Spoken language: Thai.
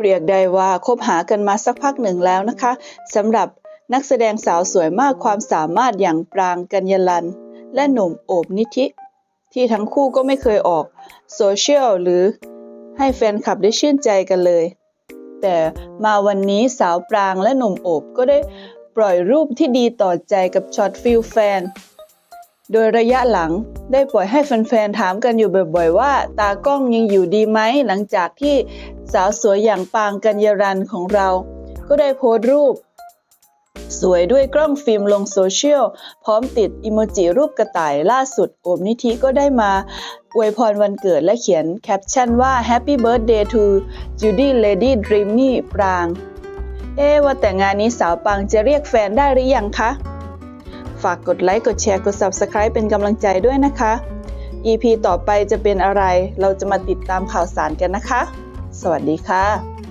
เรียกได้ว่าคบหากันมาสักพักหนึ่งแล้วนะคะสำหรับนักแสดงสาวสวยมากความสามารถอย่างปรางกัญญลัน และหนุ่มโอบนิธิ ที่ทั้งคู่ก็ไม่เคยออกโซเชียลหรือให้แฟนคลับได้ชื่นใจกันเลย แต่มาวันนี้สาวปรางและหนุ่มโอบก็ได้ปล่อยรูปที่ดีต่อใจกับช็อตฟิลแฟน โดยระยะหลังได้ปล่อยให้แฟนๆ ถามกันอยู่บ่อยๆ ว่า ตากล้องยังอยู่ดีไหมหลังจากที่สาวสวยอย่างปางกัญญารันของเรา ก็ได้โพสต์รูป สวยด้วยกล้องฟิล์มลงโซเชียล พร้อมติดอิโมจิรูปกระต่ายล่าสุด โอบนิธิก็ได้มาอวยพรวันเกิดและเขียนแคปชั่นว่า Happy Birthday to Judy Lady Dreamy ปราง เอ๊ว่าแต่งานนี้สาวปางจะเรียกแฟนได้หรือยังคะ ฝากกดไลค์ กดแชร์ กด Subscribe เป็นกำลังใจด้วยนะคะ EP ต่อไปจะเป็นอะไร เราจะมาติดตามข่าวสารกันนะคะ สวัสดีค่ะ